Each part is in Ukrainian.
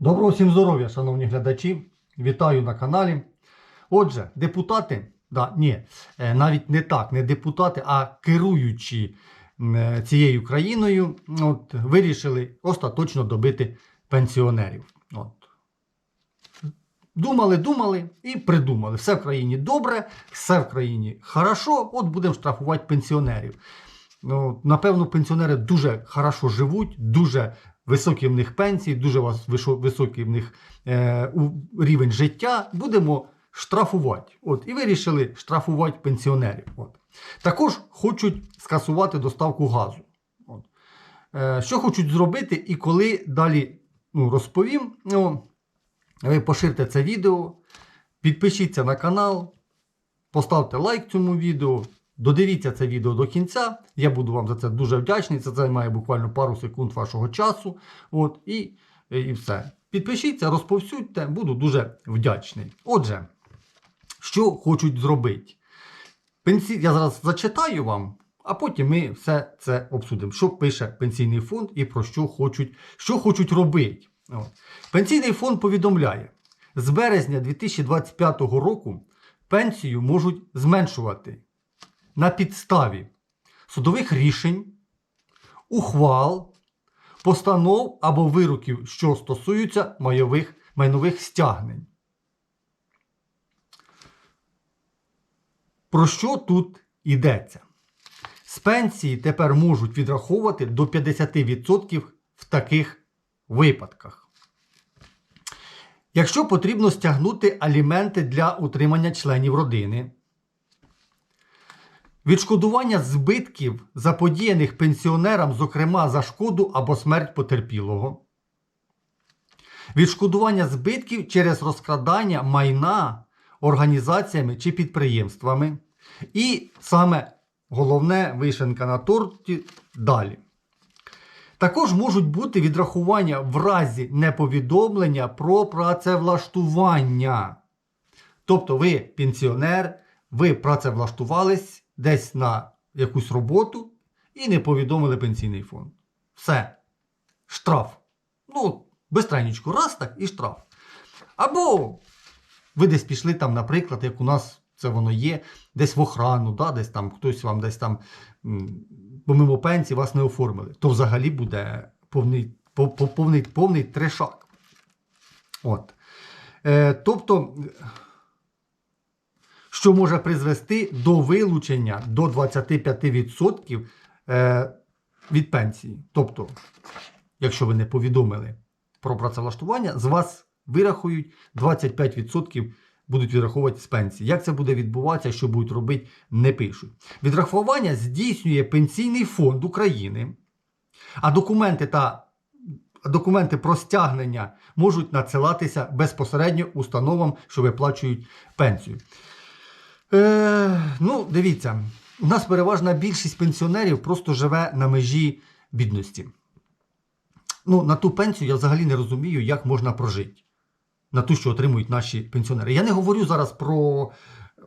Доброго всім здоров'я, шановні глядачі. Вітаю на каналі. Отже, депутати, да, ні, е, навіть не так, не депутати, а керуючі е, цією країною, от, вирішили остаточно добити пенсіонерів. От. Думали, думали і придумали. Все в країні добре, все в країні хорошо, от будемо штрафувати пенсіонерів. Ну, напевно, пенсіонери дуже хорошо живуть, дуже високі в них пенсії, дуже високий в них е, рівень життя. Будемо штрафувати. От, і вирішили штрафувати пенсіонерів. От. Також хочуть скасувати доставку газу. От. Е, що хочуть зробити і коли далі ну, розповім. Ну, ви поширте це відео, підпишіться на канал, поставте лайк цьому відео, додивіться це відео до кінця. Я буду вам за це дуже вдячний. Це займає буквально пару секунд вашого часу. От, і, і все. Підпишіться, розповсюдьте, буду дуже вдячний. Отже, що хочуть зробити? Пенсі... Я зараз зачитаю вам, а потім ми все це обсудимо. Що пише пенсійний фонд і про що хочуть, що хочуть робити. От. Пенсійний фонд повідомляє, з березня 2025 року пенсію можуть зменшувати на підставі судових рішень, ухвал, постанов або вироків, що стосуються майових, майнових стягнень. Про що тут йдеться? З пенсії тепер можуть відраховувати до 50% в таких випадках. Якщо потрібно стягнути аліменти для утримання членів родини, відшкодування збитків, заподіяних пенсіонерам, зокрема за шкоду або смерть потерпілого, відшкодування збитків через розкрадання майна організаціями чи підприємствами. І саме головне вишенка на торті далі. Також можуть бути відрахування в разі неповідомлення про працевлаштування. Тобто ви пенсіонер, ви працевлаштувались десь на якусь роботу і не повідомили пенсійний фонд. Все. Штраф. Ну, безстренечко, раз так і штраф. Або ви десь пішли там, наприклад, як у нас це воно є, десь в охрану, да, десь там хтось вам десь там помимо пенсії вас не оформили, то взагалі буде повний, по- по- повний, повний трешак. От. Е, тобто, що може призвести до вилучення до 25% е, від пенсії. Тобто, якщо ви не повідомили про працевлаштування, з вас вирахують 25% будуть відраховувати з пенсії. Як це буде відбуватися, що будуть робити, не пишуть. Відрахування здійснює Пенсійний фонд України, а документи та документи про стягнення можуть надсилатися безпосередньо установам, що виплачують пенсію. Е, ну, дивіться, у нас переважна більшість пенсіонерів просто живе на межі бідності. Ну, на ту пенсію я взагалі не розумію, як можна прожити. На ту, що отримують наші пенсіонери. Я не говорю зараз про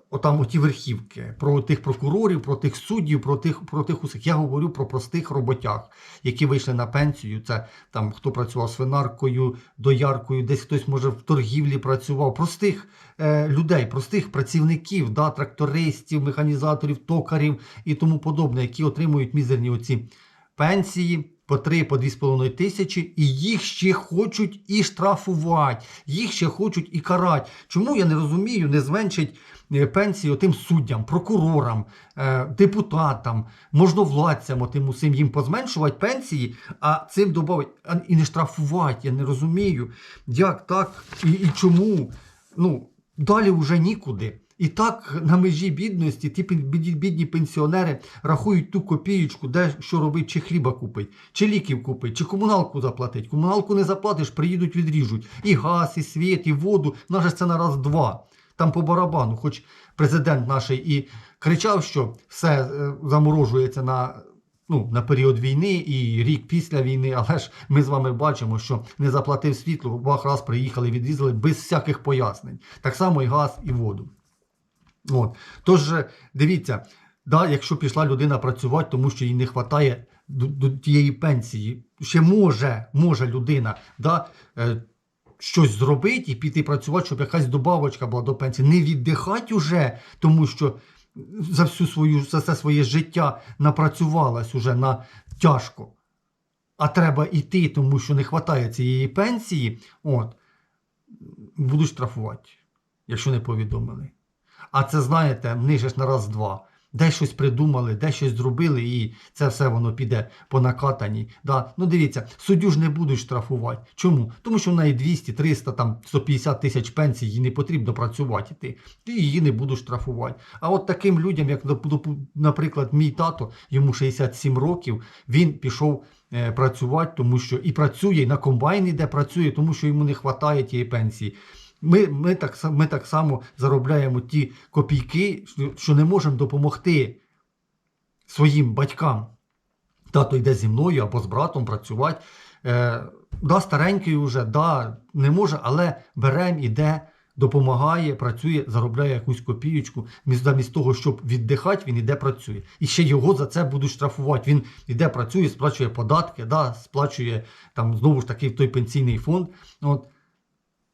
отам оті верхівки, про тих прокурорів, про тих суддів, про тих, про тих усіх. Я говорю про простих роботяг, які вийшли на пенсію. Це там хто працював свинаркою, дояркою, десь хтось може в торгівлі працював. Простих е, людей, простих працівників, да, трактористів, механізаторів, токарів і тому подобне, які отримують мізерні оці пенсії. По 3, по 2,5 тисячі, і їх ще хочуть і штрафувати, їх ще хочуть і карати. Чому я не розумію, не зменшить пенсії тим суддям, прокурорам, е, депутатам, можновладцям, отим усім їм позменшувати пенсії, а цим додати і не штрафувати. Я не розумію, як так і, і чому. Ну, далі вже нікуди. І так на межі бідності ті бідні, пенсіонери рахують ту копієчку, де що робить, чи хліба купить, чи ліків купить, чи комуналку заплатить. Комуналку не заплатиш, приїдуть, відріжуть. І газ, і світ, і воду. Наже це на раз-два. Там по барабану, хоч президент наш і кричав, що все е, заморожується на. Ну, на період війни і рік після війни, але ж ми з вами бачимо, що не заплатив світло, бах раз приїхали, відрізали без всяких пояснень. Так само і газ, і воду. От. Тож, е, дивіться, да, якщо пішла людина працювати, тому що їй не вистачає до, до тієї пенсії, ще може, може людина да, е, щось зробити і піти працювати, щоб якась добавочка була до пенсії. Не віддихати уже, тому що за всю свою за все своє життя напрацювалась уже на тяжко. А треба йти, тому що не вистачає цієї пенсії. От, будуть штрафувати, якщо не повідомили. А це, знаєте, нижеш на раз-два. Десь щось придумали, десь щось зробили, і це все воно піде по накатаній. Да? Ну дивіться, суддю ж не будуть штрафувати. Чому? Тому що в неї 200, 300, там, 150 тисяч пенсій, їй не потрібно працювати. Йти. І її не будуть штрафувати. А от таким людям, як, наприклад, мій тато, йому 67 років, він пішов е, працювати, тому що і працює, і на комбайні де працює, тому що йому не вистачає тієї пенсії. Ми, ми, так, ми так само заробляємо ті копійки, що- не можемо допомогти своїм батькам. Тато йде зі мною або з братом працювати. Е, да, старенький вже, да, не може, але берем, іде, допомагає, працює, заробляє якусь копієчку. Міс- Замість того, щоб віддихати, він іде працює. І ще його за це будуть штрафувати. Він іде, працює, сплачує податки, да, сплачує там знову ж таки той пенсійний фонд. От,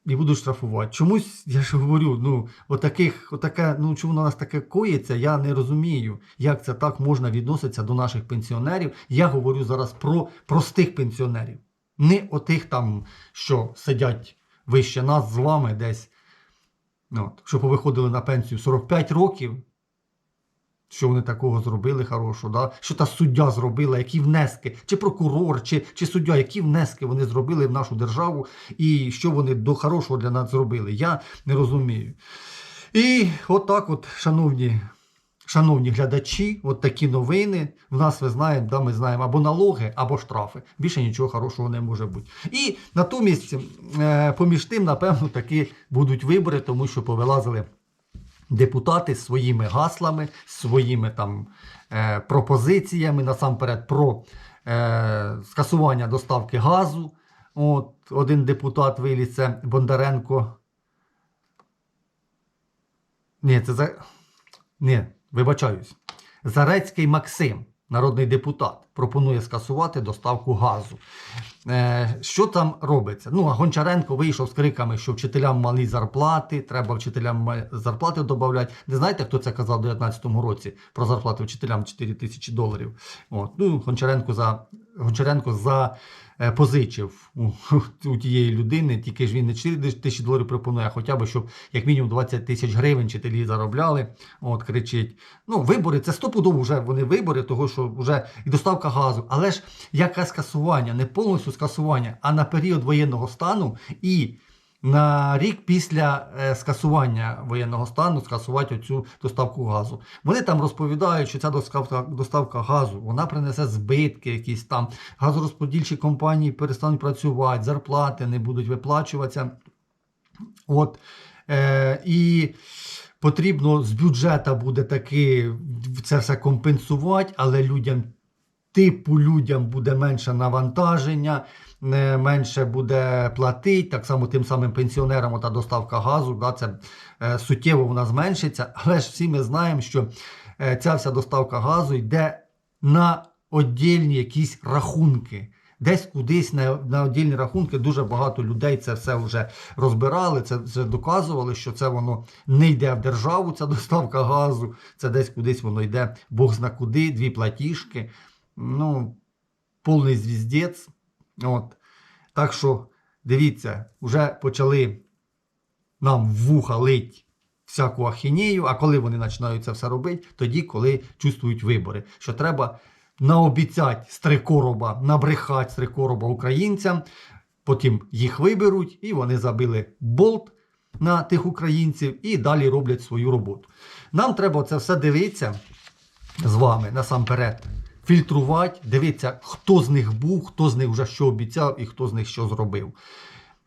і буду штрафувати. Чомусь, я ж говорю, ну, отаких, отаке, ну чому на нас таке коїться, я не розумію, як це так можна відноситися до наших пенсіонерів. Я говорю зараз про простих пенсіонерів. Не отих там, що сидять вище нас з вами десь, ну, от, що повиходили на пенсію 45 років. Що вони такого зробили хорошого, да? що та суддя зробила, які внески, чи прокурор, чи, чи суддя, які внески вони зробили в нашу державу, і що вони до хорошого для нас зробили. Я не розумію. І отак, от, шановні, шановні глядачі, от такі новини. В нас ви знаєте, да, ми знаємо або налоги, або штрафи. Більше нічого хорошого не може бути. І натомість, е, поміж тим, напевно, таки будуть вибори, тому що повилазили депутати своїми гаслами, своїми там е, пропозиціями, насамперед про е, скасування доставки газу. От, один депутат виліз, це Бондаренко. Ні, це за. Ні, вибачаюсь. Зарецький Максим, народний депутат, пропонує скасувати доставку газу. Е, що там робиться? Ну, Гончаренко вийшов з криками, що вчителям малі зарплати, треба вчителям зарплати додати. Не знаєте, хто це казав у 2019 році про зарплати вчителям 4 тисячі доларів? От. Ну, Гончаренко за, Гончаренко за е, позичив у, у тієї людини, тільки ж він не 4 тисячі доларів пропонує, а хоча б, щоб як мінімум 20 тисяч гривень вчителі заробляли. От, кричить. Ну, вибори, це стопудово вже вони вибори, того що вже і доставка газу. Але ж яке скасування, не повністю скасування, а на період воєнного стану і на рік після е, скасування воєнного стану скасувати оцю доставку газу. Вони там розповідають, що ця доставка, доставка газу вона принесе збитки, якісь там газорозподільчі компанії перестануть працювати, зарплати не будуть виплачуватися. От, е, і потрібно з бюджету буде таки це все компенсувати, але людям, типу людям буде менше навантаження, менше буде платити, так само тим самим пенсіонерам та доставка газу, да, це е, суттєво вона зменшиться. Але ж всі ми знаємо, що е, ця вся доставка газу йде на віддільні якісь рахунки. Десь кудись на, на віддільні рахунки дуже багато людей це все вже розбирали, це вже доказували, що це воно не йде в державу, ця доставка газу, це десь кудись воно йде, Бог зна куди, дві платіжки. Ну, повний звіздець. От. Так що, дивіться, вже почали нам вуха лить всяку ахінею, а коли вони починають це все робити, тоді, коли чувствують вибори, що треба наобіцяти з короба, набрехати з короба українцям, потім їх виберуть, і вони забили болт на тих українців і далі роблять свою роботу. Нам треба це все дивитися з вами насамперед. Фільтрувати, дивитися, хто з них був, хто з них вже що обіцяв і хто з них що зробив.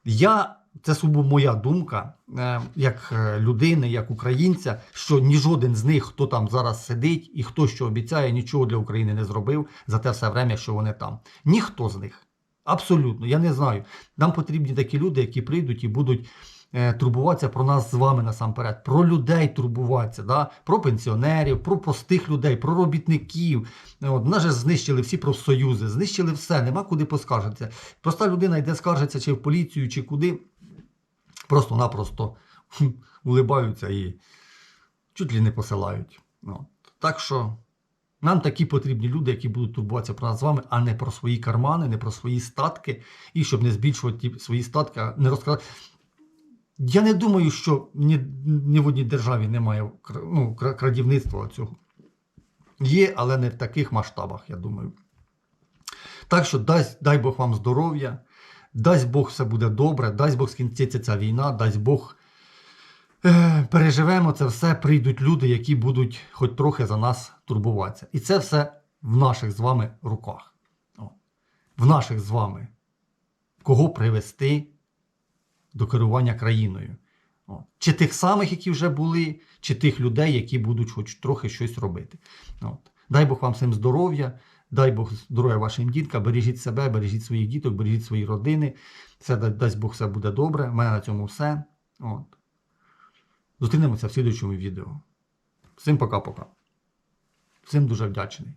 Я, це субота моя думка, е, як е, людини, як українця, що ні жоден з них, хто там зараз сидить і хто що обіцяє, нічого для України не зробив за те все время, що вони там. Ніхто з них. Абсолютно, я не знаю. Нам потрібні такі люди, які прийдуть і будуть турбуватися про нас з вами насамперед, про людей турбуватися, да? про пенсіонерів, про простих людей, про робітників. От, нас же знищили всі профсоюзи, знищили все, нема куди поскаржитися. Проста людина йде скаржиться чи в поліцію, чи куди. просто-напросто улибаються і чуть ли не посилають. Ну, так що нам такі потрібні люди, які будуть турбуватися про нас з вами, а не про свої кармани, не про свої статки, і щоб не збільшувати свої статки, а не розкрадати. Я не думаю, що ні, ні в одній державі немає ну, крадівництва цього. Є, але не в таких масштабах, я думаю. Так що дай, дай Бог вам здоров'я, дасть Бог все буде добре, дасть Бог скінчиться ця війна, дасть Бог е, переживемо це все, прийдуть люди, які будуть хоч трохи за нас турбуватися. І це все в наших з вами руках. В наших з вами. Кого привести до керування країною. О. Чи тих самих, які вже були, чи тих людей, які будуть хоч трохи щось робити. От. Дай Бог вам всім здоров'я, дай Бог здоров'я вашим діткам, бережіть себе, бережіть своїх діток, бережіть свої родини. Все да- дасть Бог, все буде добре. У мене на цьому все. От. Зустрінемося в слідуючому відео. Всім пока-пока. Всім дуже вдячний.